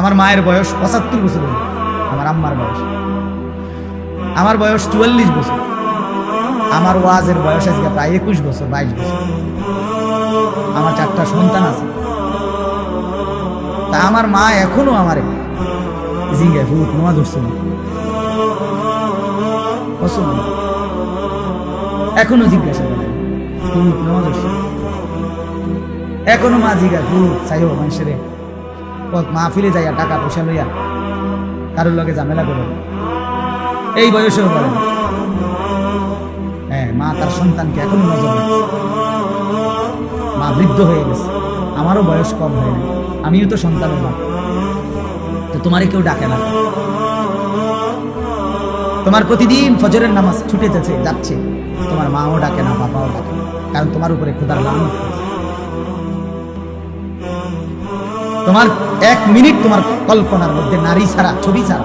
আমার মায়ের বয়স পঁচাত্তর বছর আমার আম্মার বয়স। আমার বয়স চুয়াল্লিশ বছর। আমার ওয়াজের বয়স আজকে প্রায় একুশ বছর, বাইশ বছর। আমার চারটা সন্তান আছে। তা আমার মা এখনও আমারে জিঙ্গে ফুট নোয়া ধরছে। এখনও জিজ্ঞাসা করে। ফুট নোয়া ধরছে এখনও মা জিজ্ঞাসা ফুট চাইও মানুষের। মা ফিরে যাইয়া টাকা পয়সা লইয়া কারোর লগে ঝামেলা করো। এই বয়সেও বলেন হ্যাঁ মা তার সন্তানকে এখনও নজর মা বৃদ্ধ হয়ে গেছে। আমারও বয়স কম হয় না। আমিও তো সন্তানের মা। তো তোমারে কেউ ডাকে না। তোমার প্রতিদিন ফজরের নামাজ ছুটে যাচ্ছে যাচ্ছে। তোমার মাও ডাকে না, বাবাও ডাকে কারণ তোমার উপরে খোদার লাল তোমার এক মিনিট তোমার কল্পনার মধ্যে নারী ছাড়া, ছবি ছাড়া,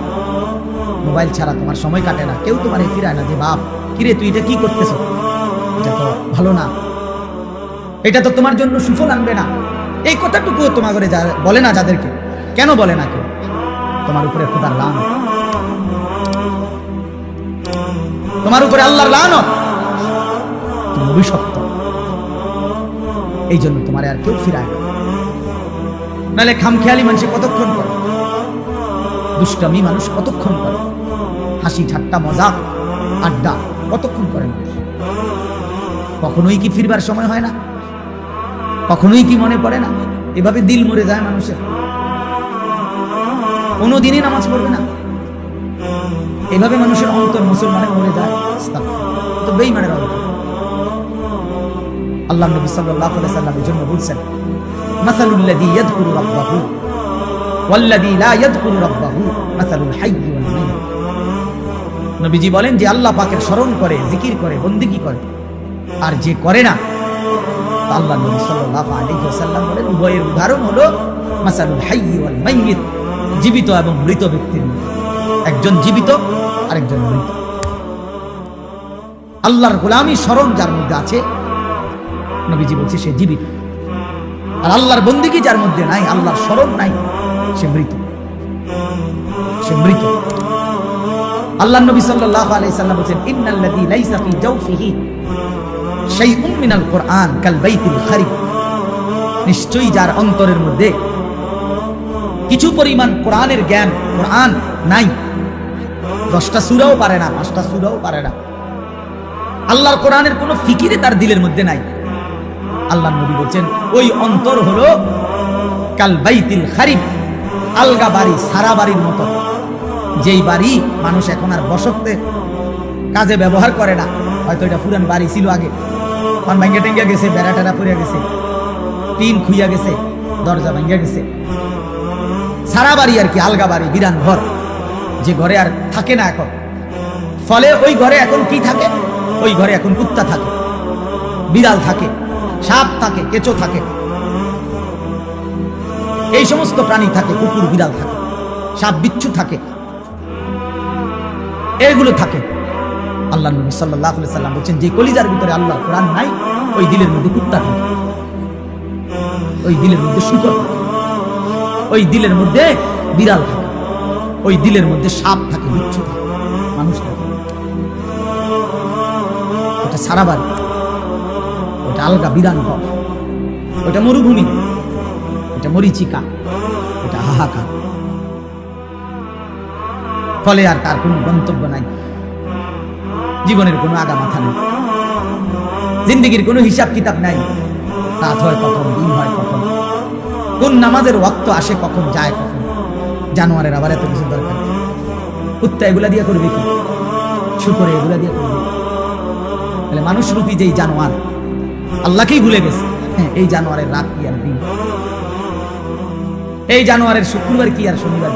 মোবাইল ছাড়া তোমার সময় কাটে না। কেউ তোমার ফিরায় না যে, বাপ, কিরে, তুই এটা কি করতেছ? এটা তো ভালো না। এটা তো তোমার জন্য সুফল আনবে না। এই কথাটুকু তোমার যা- বলে না যাদেরকে। কেন বলে না কেউ? তোমার উপরে খোদার লান তোমার উপরে আল্লাহর লান তুমি অভিশপ্ত। এই জন্য তোমার আর কেউ ফিরায় না। নাহলে খামখেয়ালি মানুষ কতক্ষণ করে? দুষ্টামি মানুষ কতক্ষণ করে? হাসি, ঠাট্টা, মজা, আড্ডা কতক্ষণ করে কখনোই কি ফিরবার সময় হয় না? কখনোই কি মনে পড়ে না? এভাবে দিল মরে যায় মানুষের। কোনো দিনই নামাজ পড়বে না। এভাবে মানুষের অন্তর মুসলমানের মরে যায়। তো বেইমানের অন্তর। আল্লাহ নবী আলাইহি সাল্লামের জন্য বলছেন নবীজি বলেন যে আল্লাহ পাকের স্মরণ করে, জিকির করে, বন্দিগি করে। আর যে করে না আল্লাহ নবী সাল্লাল্লাহু আলাইহি ওয়াসাল্লাম বলেন, উভয়ের উদাহরণ হলো মাসালুল হাইয়্যি ওয়াল মাইয়্যিত জীবিত এবং মৃত ব্যক্তির একজন জীবিত, আরেকজন মৃত। আল্লাহর গোলামি স্মরণ যার মধ্যে আছে, নবীজি বলছে সে জীবিত। আর আল্লাহর বন্দিগি যার মধ্যে নাই? আল্লাহর স্মরণ নাই। সে মৃত। সে মৃত। আল্লাহ নবী সাল্লাল্লাহু আলাইহি সাল্লাম বলেন ইন্নাল্লাযী লাইসা ফি জাওফিহি কুরআন কাল বাইতিল খারিব নিশ্চয়ই যার অন্তরের মধ্যে কিছু পরিমাণ কোরআনের জ্ঞান, কোরআন নাই। দশটা সুরাও পারে না, পাঁচটা সুরাও পারে না। আল্লাহর কোরআনের কোনো ফিকিরে তার দিলের মধ্যে নাই। আল্লাহ নবী বলছেন, ওই অন্তর হলো কাল বাইতিল খারিব আলগা বাড়ি, সারা বাড়ির মতো। যেই বাড়ি মানুষ এখন আর বসতে কাজে ব্যবহার করে না। হয়তো এটা পুরান বাড়ি ছিল আগে। পান ভাঙ্গা টেঙ্গা গেছে, বেড়া টেরা পড়িয়া গেছে, টিন খুইয়া গেছে, দরজা ভাঙ্গা গেছে। সারা বাড়ি আর কি, আলগা বাড়ি, বিরান ঘর। যে ঘরে আর থাকে না এখন। ফলে ওই ঘরে এখন কি থাকে? ওই ঘরে এখন কুত্তা থাকে, বিড়াল থাকে। সাপ থাকে, কেঁচো থাকে। এই সমস্ত প্রাণী থাকে, কুকুর, বিড়াল থাকে। সাপ বিচ্ছু থাকে। এগুলো থাকে। আল্লাহ নবী সাল্লাহ সাল্লাম বলছেন, যে কলিজার ভিতরে আল্লাহ কোরআন নাই, ওই দিলের মধ্যে কুত্তা থাকে। ওই দিলের মধ্যে শুকর থাকে। ওই দিলের মধ্যে বিড়াল থাকে। ওই দিলের মধ্যে সাপ থাকে, বিচ্ছু থাকে, মানুষ থাকে। ওটা সারা বাড়ি। ওটা আলগা বিরান ওটা মরুভূমি। ওটা মরিচিকা। ওটা হাহাকার। ফলে আর তার কোনো গন্তব্য নাই। জীবনের কোনো আগা মাথা নেই। জিন্দগির কোনো হিসাব কিতাব নাই। রাত হয় কখন, দিন হয় কখন। কোন নামাজের ওয়াক্ত আসে কখন, যায় কখন। জানোয়ারের আবার এত কিছু দরকার। কুত্তা এগুলা দিয়ে করবে কি? শুকরে এগুলা দিয়ে করবে তাহলে মানুষ রূপী যেই জানোয়ার আল্লাহকেই ভুলে গেছে। হ্যাঁ, এই জানুয়ারের রাত কি আর দিন? এই জানুয়ারের শুক্রবার কি আর শনিবার?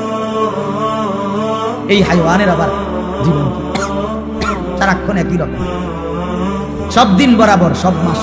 এই হাইওয়ানের আবার জীবন সারাক্ষণ একই রকম। সব দিন বরাবর সব মাস